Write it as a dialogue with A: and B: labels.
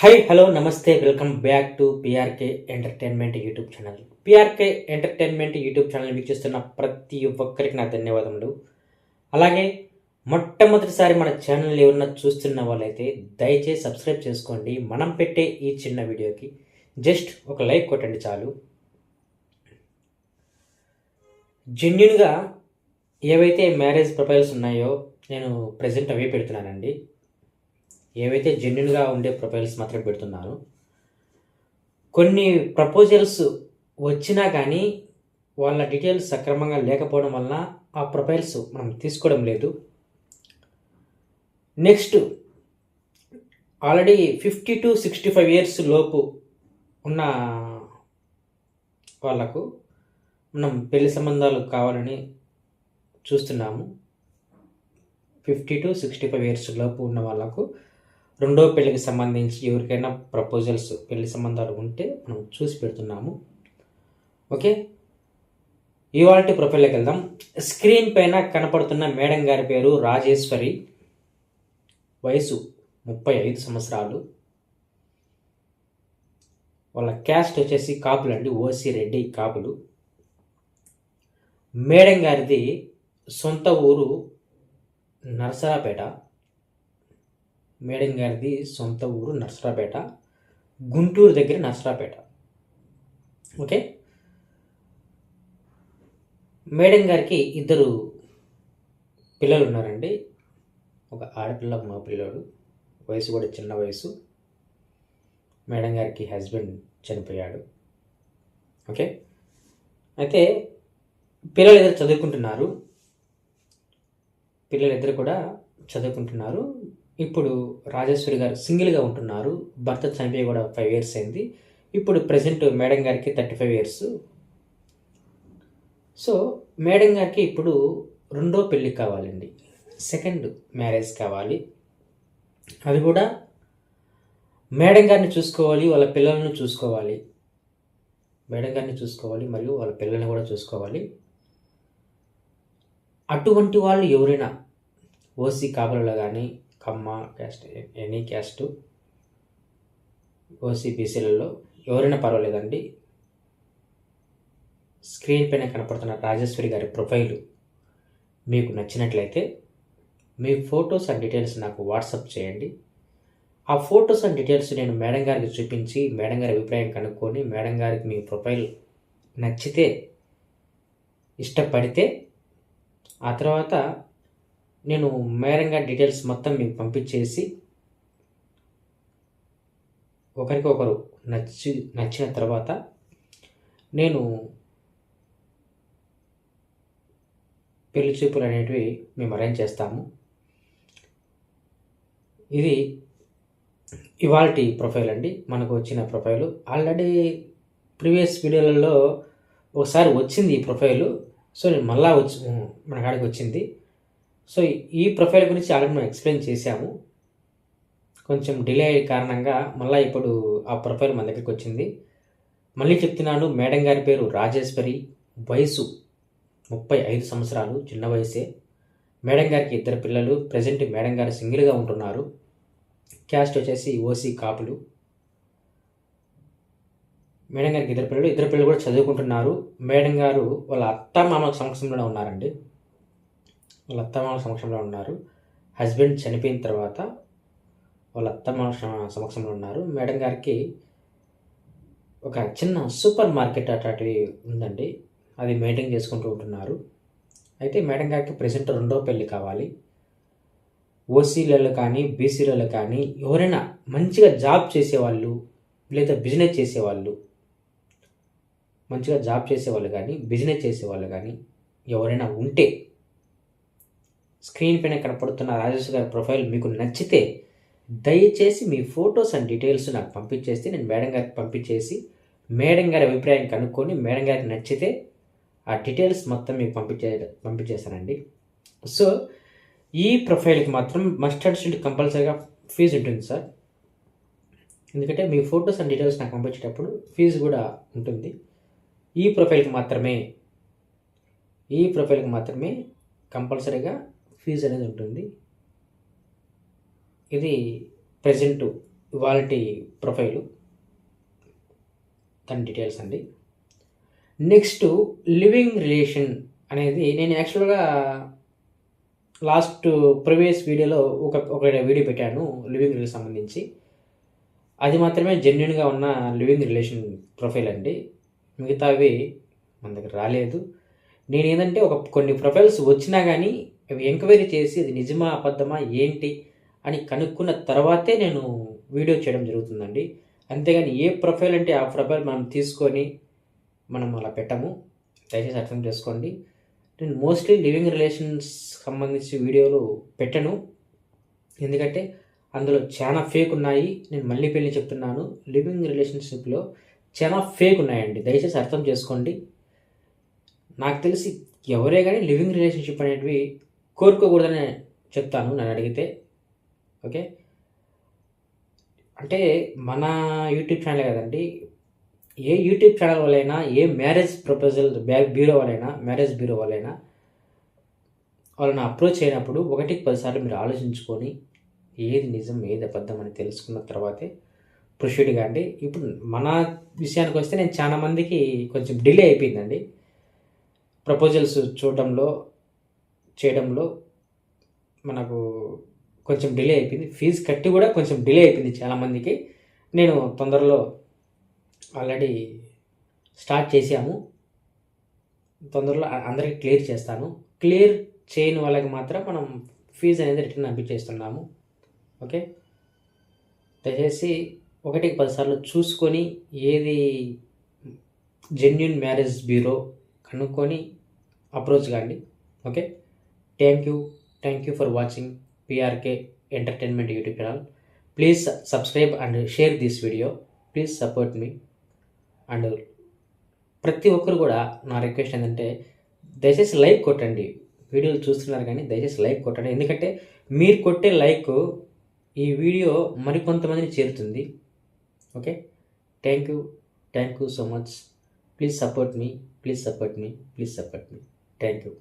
A: Hi hello namaste welcome back to PRK entertainment YouTube channel PRK entertainment YouTube channel వీక్షిస్తున్న ప్రతి ఒక్కరికి నా ధన్యవాదములు. అలాగే మొట్టమొదటిసారి మన ఛానల్ ఏమన్నా చూస్తున్న వాళ్ళైతే దయచేసి సబ్స్క్రైబ్ చేసుకోండి. మనం పెట్టే ఈ చిన్న వీడియోకి జస్ట్ ఒక లైక్ కొట్టండి చాలు. జెన్యున్గా ఏవైతే మ్యారేజ్ ప్రొఫైల్స్ ఉన్నాయో నేను ప్రజెంట్ అవే పెడుతున్నానండి. ఏవైతే జెన్యున్గా ఉండే ప్రొఫైల్స్ మాత్రం పెడుతున్నాను కొన్ని ప్రపోజల్స్ వచ్చినా కానీ వాళ్ళ డీటెయిల్స్ సక్రమంగా లేకపోవడం వలన ఆ ప్రొఫైల్స్ మనం తీసుకోవడం లేదు. Next already fifty to sixty five years లోపు ఉన్న వాళ్ళకు మనం పెళ్ళి సంబంధాలు కావాలని చూస్తున్నాము. Fifty to sixty five years లోపు ఉన్న వాళ్ళకు రెండో పెళ్ళికి సంబంధించి ఎవరికైనా ప్రపోజల్స్ పెళ్ళి సంబంధాలు ఉంటే మనం చూసి పెడుతున్నాము. ఓకే? ఇవాళ ప్రొఫైల్లోకి వెళ్దాం. స్క్రీన్ పైన కనపడుతున్న మేడం గారి పేరు రాజేశ్వరి. వయసు ముప్పై ఐదు సంవత్సరాలు. వాళ్ళ క్యాస్ట్ వచ్చేసి కాపులు అండి ఓసి రెడ్డి కాపులు. మేడం గారిది సొంత ఊరు నరసరాపేట మేడం గారిది సొంత ఊరు నర్సరాపేట గుంటూరు దగ్గర నర్సరాపేట. ఓకే? మేడం గారికి ఇద్దరు పిల్లలు ఉన్నారండి ఒక ఆడపిల్ల మా పిల్లోడు వయసు కూడా చిన్న వయసు. మేడం గారికి హస్బెండ్ చనిపోయాడు. ఓకే? అయితే పిల్లలు ఇద్దరు చదువుకుంటున్నారు. పిల్లలిద్దరు కూడా చదువుకుంటున్నారు. ఇప్పుడు రాజేశ్వరి గారు సింగిల్గా ఉంటున్నారు. భర్త చనిపోయి కూడా ఫైవ్ ఇయర్స్ అయింది. ఇప్పుడు ప్రజెంట్ మేడం గారికి thirty five years so madam గారికి ఇప్పుడు రెండో పెళ్ళి కావాలండి. సెకండ్ మ్యారేజ్ కావాలి. అది కూడా మేడం గారిని చూసుకోవాలి వాళ్ళ పిల్లలను చూసుకోవాలి. మేడం గారిని చూసుకోవాలి మరియు వాళ్ళ పిల్లల్ని కూడా చూసుకోవాలి. అటువంటి వాళ్ళు ఎవరైనా ఓసీ కాపులలో కానీ Kamma caste any caste OC బీసీలలో ఎవరైనా పర్వాలేదండి. స్క్రీన్ పైన కనపడుతున్న రాజేశ్వరి గారి ప్రొఫైల్ మీకు నచ్చినట్లయితే మీ ఫొటోస్ అండ్ డీటెయిల్స్ నాకు వాట్సాప్ చేయండి. ఆ ఫొటోస్ అండ్ డీటెయిల్స్ నేను మేడం గారికి చూపించి మేడం గారి అభిప్రాయం కనుక్కొని మేడం గారికి మీ ప్రొఫైల్ నచ్చితే ఇష్టపడితే ఆ తర్వాత నేను మేరంగా డీటెయిల్స్ మొత్తం మీకు పంపించేసి ఒకరికొకరు నచ్చి నచ్చిన తర్వాత నేను పెళ్ళి చూపులు అనేటివి మేము అరేంజ్ చేస్తాము. ఇది ఇవాళ ప్రొఫైల్ అండి. మనకు వచ్చిన ప్రొఫైల్. ఆల్రెడీ ప్రీవియస్ వీడియోలలో ఒకసారి వచ్చింది ఈ ప్రొఫైలు. సో నేను మళ్ళా వచ్చి మన కాడికి వచ్చింది. సో ఈ ప్రొఫైల్ గురించి ఆల్రెడీ మనం ఎక్స్ప్లెయిన్ చేశాము. కొంచెం డిలే అయ్యే కారణంగా మళ్ళీ ఇప్పుడు ఆ ప్రొఫైల్ మన దగ్గరికి వచ్చింది. మళ్ళీ చెప్తున్నాను మేడం గారి పేరు రాజేశ్వరి వయసు ముప్పై ఐదు సంవత్సరాలు చిన్న వయసే. మేడం గారికి ఇద్దరు పిల్లలు ప్రజెంట్ మేడం గారు సింగిల్గా ఉంటున్నారు. క్యాస్ట్ వచ్చేసి ఓసీ కాపులు. మేడం గారికి ఇద్దరు పిల్లలు ఇద్దరు పిల్లలు కూడా చదువుకుంటున్నారు. మేడం గారు వాళ్ళ అత్త మామ సంవత్సరంలో ఉన్నారండి. వాళ్ళ అత్తమామ సమక్షంలో ఉన్నారు. హస్బెండ్ చనిపోయిన తర్వాత వాళ్ళ అత్తమ్మ సమక్షంలో ఉన్నారు. మేడం గారికి ఒక చిన్న సూపర్ మార్కెట్ అట్లాంటివి ఉందండి. అది మెయింటైన్ చేసుకుంటూ ఉంటున్నారు. అయితే మేడం గారికి ప్రజెంట్ రెండో పెళ్ళి కావాలి. ఓసీలలో కానీ బీసీలలో కానీ ఎవరైనా మంచిగా జాబ్ చేసేవాళ్ళు లేదా బిజినెస్ చేసేవాళ్ళు మంచిగా జాబ్ చేసేవాళ్ళు కానీ బిజినెస్ చేసేవాళ్ళు కానీ ఎవరైనా ఉంటే స్క్రీన్ పైన కనపడుతున్న రాజేష్ గారి ప్రొఫైల్ మీకు నచ్చితే దయచేసి మీ ఫొటోస్ అండ్ డీటెయిల్స్ నాకు పంపించేస్తే నేను మేడం గారికి పంపించేసి మేడం గారి అభిప్రాయం కనుక్కొని మేడం గారికి నచ్చితే ఆ డీటెయిల్స్ మొత్తం మీకు పంపించే పంపించేస్తానండి సో ఈ ప్రొఫైల్కి మాత్రం మస్టర్డ్ షీట్ కంపల్సరీగా ఫీజు ఉంటుంది సార్. ఎందుకంటే మీ ఫొటోస్ అండ్ డీటెయిల్స్ నాకు పంపించేటప్పుడు ఫీజు కూడా ఉంటుంది. ఈ ప్రొఫైల్కి మాత్రమే ఈ ప్రొఫైల్కి మాత్రమే కంపల్సరీగా ఫీజు అనేది ఉంటుంది. ఇది ప్రజెంట్ ఇవాళ ప్రొఫైలు దాని డీటెయిల్స్ అండి. నెక్స్ట్ లివింగ్ రిలేషన్ అనేది నేను యాక్చువల్గా లాస్ట్ ప్రీవియస్ వీడియోలో ఒక ఒక వీడియో పెట్టాను లివింగ్ రిలేషన్ సంబంధించి. అది మాత్రమే జెన్యున్గా ఉన్న లివింగ్ రిలేషన్ ప్రొఫైల్ అండి. మిగతావి మన దగ్గర రాలేదు. నేను ఏంటంటే ఒక కొన్ని ప్రొఫైల్స్ వచ్చినా కానీ ఎంక్వైరీ చేసి అది నిజమా అబద్ధమా ఏంటి అని కనుక్కున్న తర్వాతే నేను వీడియో చేయడం జరుగుతుందండి. అంతేగాని ఏ ప్రొఫైల్ అంటే ఆ ప్రొఫైల్ మనం తీసుకొని మనం అలా పెట్టము. దయచేసి అర్థం చేసుకోండి. నేను మోస్ట్లీ లివింగ్ రిలేషన్స్ సంబంధించి వీడియోలు పెట్టను. ఎందుకంటే అందులో చాలా ఫేక్ ఉన్నాయి. నేను మళ్ళీ పెళ్ళి చెప్తున్నాను. లివింగ్ రిలేషన్షిప్లో చాలా ఫేక్ ఉన్నాయండి. దయచేసి అర్థం చేసుకోండి. నాకు తెలిసి ఎవరే కానీ లివింగ్ రిలేషన్షిప్ అనేటివి కోరుకోకూడదని చెప్తాను నన్ను అడిగితే. ఓకే? అంటే మన యూట్యూబ్ ఛానల్ కదండి. ఏ యూట్యూబ్ ఛానల్ వాళ్ళైనా ఏ మ్యారేజ్ ప్రపోజల్ బ్యాగ్ బ్యూరో వాళ్ళైనా మ్యారేజ్ బ్యూరో వాళ్ళైనా వాళ్ళని అప్రోచ్ అయినప్పుడు ఒకటికి పదిసార్లు మీరు ఆలోచించుకొని ఏది నిజం ఏది అబద్ధం అని తెలుసుకున్న తర్వాతే ప్రొసీడ్ కాండి. ఇప్పుడు మన విషయానికి వస్తే నేను చాలా మందికి కొంచెం డిలే అయిపోయిందండి. ప్రపోజల్స్ చూడడంలో చేయడంలో మనకు కొంచెం డిలే అయిపోయింది. ఫీజు కట్టి కూడా కొంచెం డిలే అయిపోయింది చాలామందికి నేను తొందరలో ఆల్రెడీ స్టార్ట్ చేసాము తొందరలో అందరికీ క్లియర్ చేస్తాను. క్లియర్ చేయని వాళ్ళకి మాత్రం మనం ఫీజు అనేది రిటర్న్ పంపించేస్తున్నాము ఓకే? దయచేసి ఒకటికి పదిసార్లు చూసుకొని ఏది జెన్యున్ మ్యారేజ్ బ్యూరో కనుక్కొని అప్రోచ్ కాండి. Okay? Thank you thank you for watching PRK entertainment YouTube channel please subscribe and share this video please support me and ప్రతి ఒక్కరు కూడా నా రిక్వెస్ట్ ఏంటంటే దయచేసి లైక్ కొట్టండి. వీడియోలు చూస్తున్నారు కానీ దయచేసి లైక్ కొట్టండి. ఎందుకంటే మీరు కొట్టే లైక్ ఈ వీడియో మరికొంతమందిని చేరుతుంది. Okay thank you thank you so much please support me please support me please support me thank you